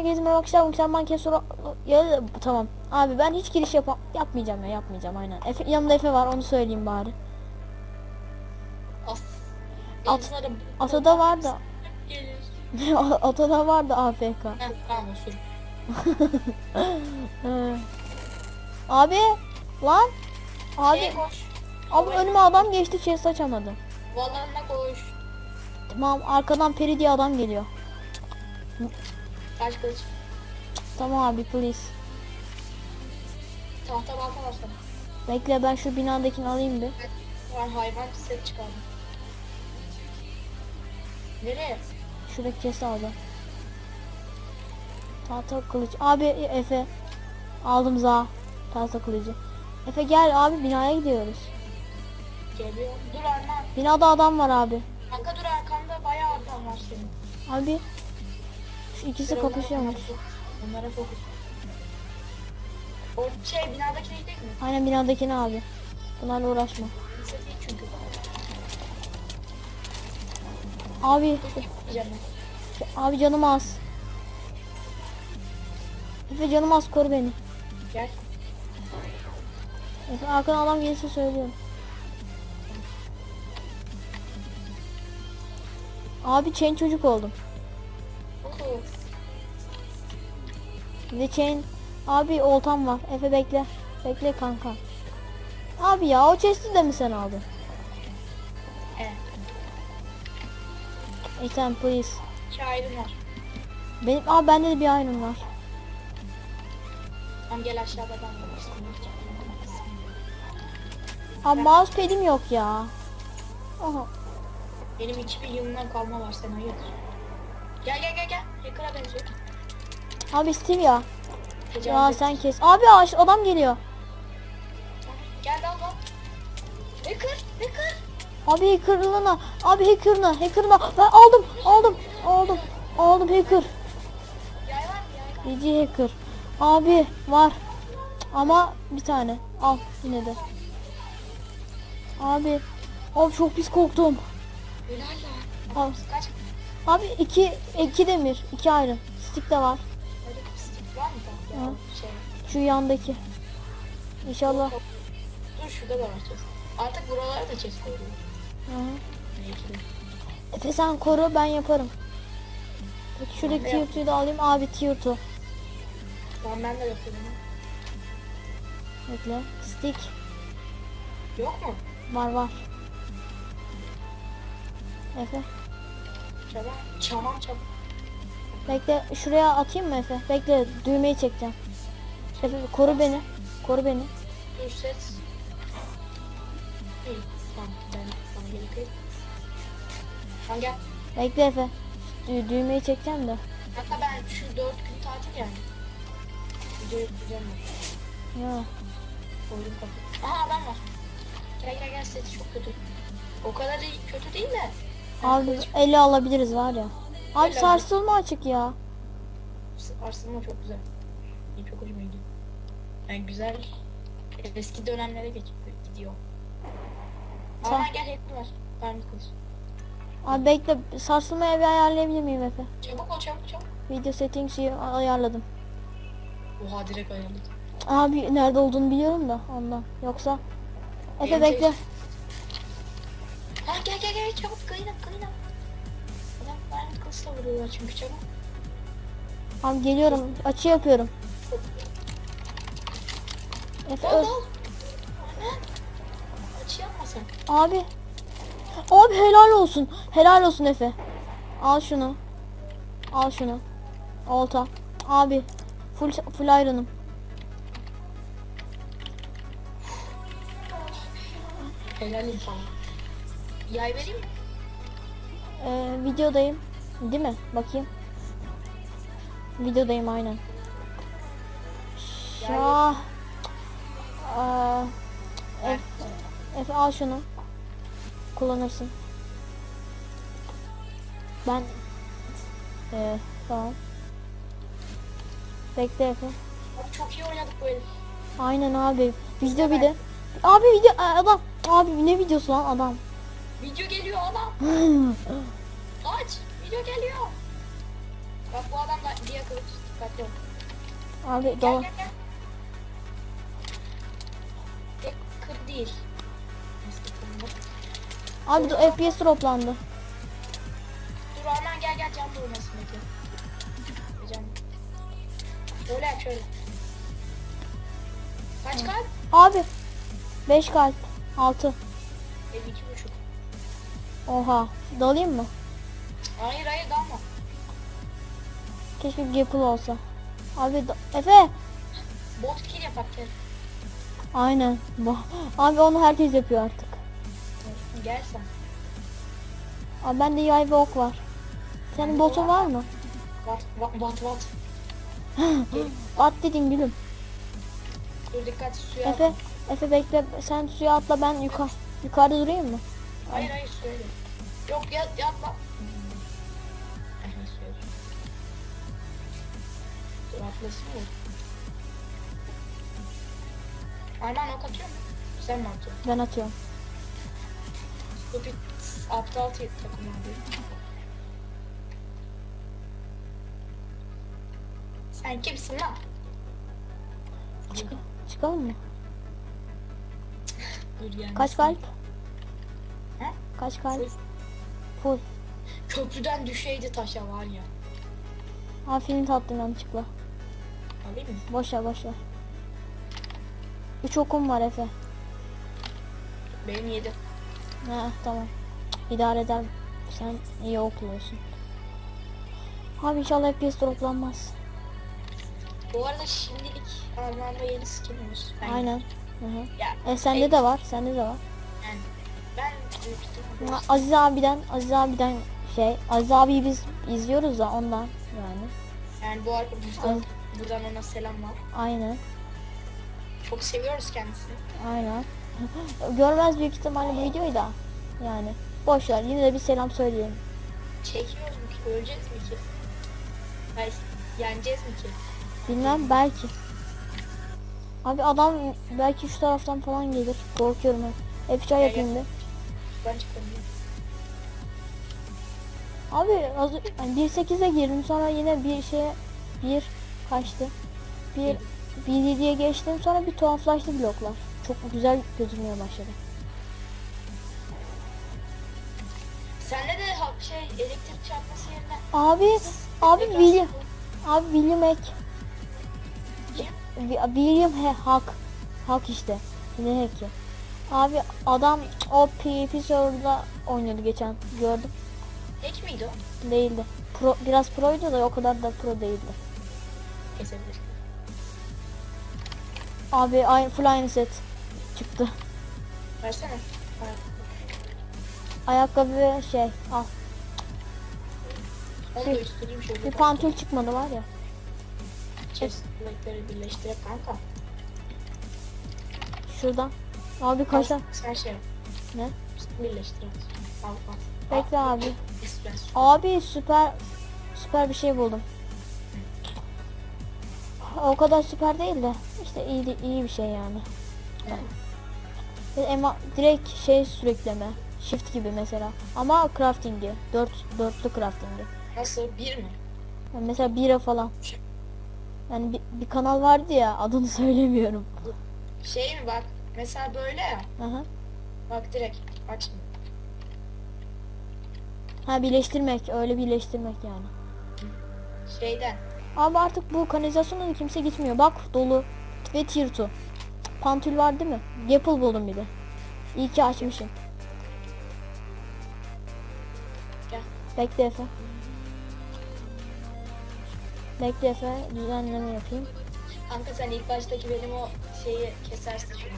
Herkese merhaba arkadaşlar. Bugün ben Kesur... Ya, tamam. Abi ben hiç giriş yap yapmayacağım ya yapmayacağım aynen. Efe, yanımda Efe var onu söyleyeyim bari. As. At- Atada var da. Atada var da AFK. Tamam osur. Abi lan. Abi koş. abi önüme adam geçti chest açamadı. Valanına koş. Tamam arkadan Peri diye adam geliyor. Kaç kılıç. Tamam abi please. Tahta balta var sana. Bekle ben şu binadakini alayım bir. Ben hayvan set çıkardım. Nereye? Şuradaki chest alacağım. Tahta kılıç. Abi Efe. Aldım za. Tahta kılıcı. Efe gel abi binaya gidiyoruz. Geliyor. Dur Arman. Binada adam var abi. Kanka dur arkanda bayağı adam var senin. Abi. İkisi kapışıyormuş. onlara fokus. O şey binadakine gidelim mi? Aynen binadakini abi. Bunlarla uğraşma. Çünkü. Abi. Abi canım az. Efe canım az koru beni. Gel. Efe arkadan adam gelirse söylüyorum. Abi chain çocuk oldum. Oho. Bir de chain. Abi oltam var. Efe bekle. Bekle kanka. Abi ya o chest'i de mi sen aldın? Evet. Ethan please. Ayrım var. Benim abi bende de bir iron var. Tamam gel aşağıda ben Abi mousepad'im yok ya. Aha. Benim 2000 yılından kalma var sen hayırdır. Gel gel gel gel. Hacker'a benziyor. Abi Steve ya. Ya Tecavüz sen et. kes. Abi aş- adam geliyor. Gel al al. Hacker, hacker. Abi hacker'ına. Abi hacker'ına. Hacker'ına. Ben aldım. Aldım. Aldım. Aldım hacker. Yay var mı yay var? Cici hacker. Abi var. Ama bir tane. Al yine de. Abi. Abi çok pis korktum. Helal lan. Al. Kaç? Abi iki, iki demir. iki iron. Stick de var. Öyle bir stick var mı da? Ya, Hı. şey. Şu yandaki. İnşallah. Dur şurada da var. Artık buralara da chest koyuyor. Efe sen koru ben yaparım. Peki şuradaki Ben 2'yi de alayım. Abi 2. Tamam ben de yapıyorum. Bekle. Stick. Yok mu? Var var. Efe. Çabuk. Çabuk. Bekle şuraya atayım mı Efe? Bekle düğmeyi çekeceğim. Efe koru beni. Koru beni. Dur. İyi. Tamam ben sana gerek yok. Tamam gel. Bekle Efe. Dü düğmeyi çekeceğim de. Hatta ben şu dört gün tatil yani. Videoyu ben. Ya. Koydum kapı. Aha adam var. Gel gel gel seti çok kötü. O kadar iyi, kötü değil de. Abi 50 alabiliriz var ya. Abi Öyle sarsılma açık ya. Arsenal çok güzel. İyi çok hoşuma gidiyor. Yani güzel. Eski dönemlere geç gidiyor. Ama gel hep var. Parmak kılıç. Abi bekle sarsılmaya bir ayarlayabilir miyim Efe? Çabuk ol çabuk çabuk. Video settings'i ayarladım. Oha direkt ayarladım. Abi nerede olduğunu biliyorum da ondan. Yoksa Efe bekle. Ha gel çabuk clean up clean up. Adam parmak kılıçla vuruyorlar çünkü çabuk. Abi geliyorum. Açı yapıyorum. Efe öl. Açı yapmasak. Abi. Abi helal olsun. Helal olsun Efe. Al şunu. Al şunu. Olta. Abi. Full full iron'ım. Helal insan. Yay vereyim mi? Ee, videodayım. Değil mi? Bakayım. Videodayım aynen. Şah. Aa, Efe, Efe al şunu. Kullanırsın. Ben ee, tamam. Bekle Efe. Abi çok iyi oynadık bu el. Aynen abi. Video bir de. Abi video Aa, adam. Abi ne videosu lan adam. Video geliyor adam. Aç. Video geliyor. Bak bu adam da diye kılıç. Dikkatli ol. Abi Gel gel gel. Tek kır değil. Abi FPS droplandı. Dur aman gel gel cam vurmasın bekle. Cam. Şöyle yap şöyle. Kaç kalp? Abi 5 kalp. 6. Ev iki buçuk. Oha. Dalayım mı? Hayır hayır dalma. Keşke Gapple olsa. Abi Efe. Bot kill yapak gel. Aynen. Abi onu herkes yapıyor artık. Gel sen. Abi bende yay ve ok var. Senin botun var mı? Vat vat vat vat. At dedin gülüm. Dur dikkat suya. Efe. Efe bekle. Sen suya atla ben yukarı yukarıda durayım mı? Hayır hayır gel. Yok yat yatma. Aha suya dur. Atlasın mı? Ayman ok atıyor mu? Sen mi atıyorsun? Ben atıyorum. Bu bir aptal te- takım abi. Sen kimsin lan? Çık çıkalım mı? Dur yani. Kaç kalp? Kaç kalp? Full. Köprüden düşeydi taşa var ya. Ha film tattım yanlışlıkla. Alayım mı? Boş ver boş ver. 3 okum var Efe. Benim yedi. Ha tamam. İdare eder. Sen iyi okuluyorsun. Abi inşallah FPS droplanmaz. Bu arada şimdilik Armağan'da yeni skin var. Ben- Aynen. Hı hı. Ya E sende en- de var. Sende de var. Yani ben büyük Aziz abiden Aziz abiden şey Aziz abiyi biz izliyoruz da ondan yani. Yani bu buradan, Ay. buradan ona selamlar. Aynen. Çok seviyoruz kendisini. Aynen. Görmez büyük ihtimalle bu videoyu da. Yani boş ver. Yine de bir selam söyleyelim. Çekiyoruz mu ki? Öleceğiz mi ki? Hayır, yeneceğiz mi ki? Bilmem belki. Abi adam belki şu taraftan falan gelir. Korkuyorum hep. Hep çay yapayım bir. Ben çıkamıyorum. Abi az yani 1.8'e girdim sonra yine bir şeye bir kaçtı. Bir 1.7'ye geçtim sonra bir tuhaflaştı bloklar. Çok güzel gözükmeye başladı. Sende de ha- şey elektrik çarpması yerine Abi abi Tekrar William abi William Hack? Wi- William He Hack Hack işte. Ne hack'i? Abi adam o PvP serverda oynuyordu geçen gördüm. Hack miydi o? Değildi. Pro, biraz proydu da o kadar da pro değildi. Kesebilir. Abi aynı full aynı set çıktı. Versene. Ayakkabı şey al. Onu da üstüreyim şöyle. Bir pantol çıkmadı var ya. Chest plate'leri birleştirip kanka. Şuradan. Abi kaç Al, Sen şey. Ne? Birleştir at. Bekle abi. Espresso. Abi süper süper bir şey buldum. O kadar süper değil de işte iyi iyi bir şey yani. Ve Ema direkt şey sürekleme. Shift gibi mesela. Ama crafting'i. Dört, dörtlü crafting'i. Nasıl? Bir mi? Yani mesela bira falan. Yani bir, bir kanal vardı ya adını söylemiyorum. Şey mi bak? Mesela böyle ya. Aha. Bak direkt. Aç mı? Ha birleştirmek öyle birleştirmek yani. Şeyden. Abi artık bu kanalizasyona da kimse gitmiyor. Bak dolu. Ve tier 2. Pantül var değil mi? Gapple buldum bir de. İyi ki açmışım. Gel. Bekle Efe. Bekle Efe. Düzenleme yapayım. Kanka sen ilk baştaki benim o şeyi kesersin şunu.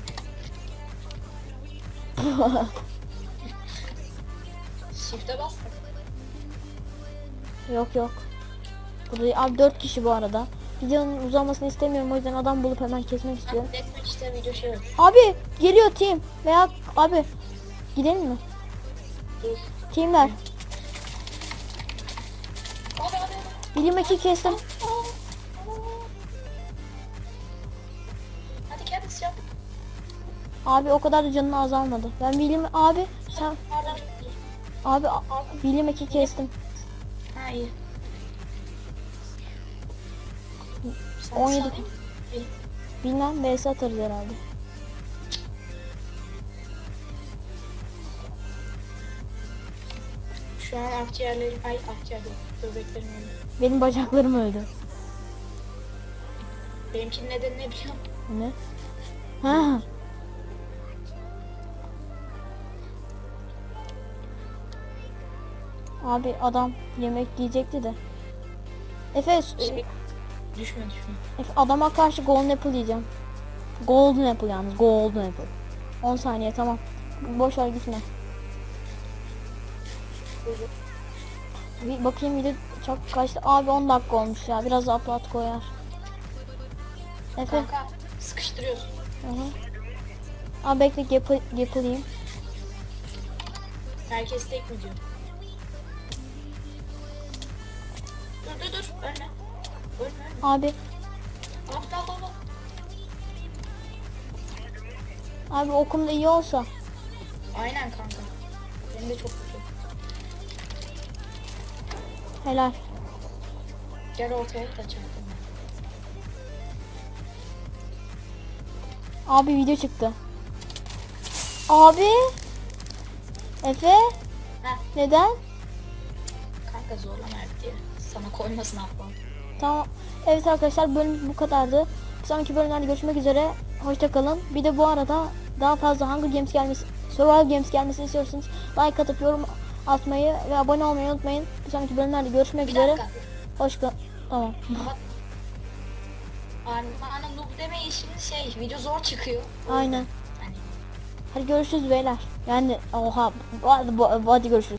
Shift'e bas. yok yok. Burada abi 4 kişi bu arada. Videonun uzamasını istemiyorum o yüzden adam bulup hemen kesmek istiyorum. Deathmatch işte video şey. Abi geliyor team. Veya abi gidelim mi? Dur. Teamler. Hadi hadi hadi. Bilim eki kestim. Abi o kadar da canın azalmadı. Ben bilim abi sen abi bilim eki kestim. Ha iyi. Sana 17 salayım mı? bilmem vs atarız herhalde. Şu an akciğerlerim, ay akciğer değil, böbreklerim öldü. Benim bacaklarım öldü. Benimkinin nedeni ne biliyor musun? Ne? Ha. Abi adam yemek yiyecekti de. Efe, Şey, düşme düşme. Efe adama karşı golden apple yiyeceğim. Golden apple yalnız golden apple. 10 saniye tamam. Boş ver gitme. Bir bakayım video çok kaçtı. Abi 10 dakika olmuş ya. Biraz upload koyar. Efe. Kanka sıkıştırıyorsun. Hı hı. Abi bekle yapı, yapılayım. Herkes tek mi diyor? Dur dur ölme. Ölme. Abi Aptal baba. abi okum da iyi olsa. Aynen kanka. Benim de çok kötü. Helal. Gel ortaya da çarptım. Abi video çıktı. Abi. Efe. Heh. Neden? Kanka zorlama diye. Sana koymasın aptal. Tamam. Evet arkadaşlar bölüm bu kadardı. Bir sonraki bölümlerde görüşmek üzere. Hoşça kalın. Bir de bu arada daha fazla Hunger Games gelmesi, Survival Games gelmesini istiyorsanız like atıp yorum atmayı ve abone olmayı unutmayın. Bir sonraki bölümlerde görüşmek Bir üzere. dakika. Hoş kal. Tamam. Ama Armağan'ın noob demeyi şimdi şey video zor çıkıyor. Aynen. Hani Hadi görüşürüz beyler. Yani oha. Hadi, hadi görüşürüz.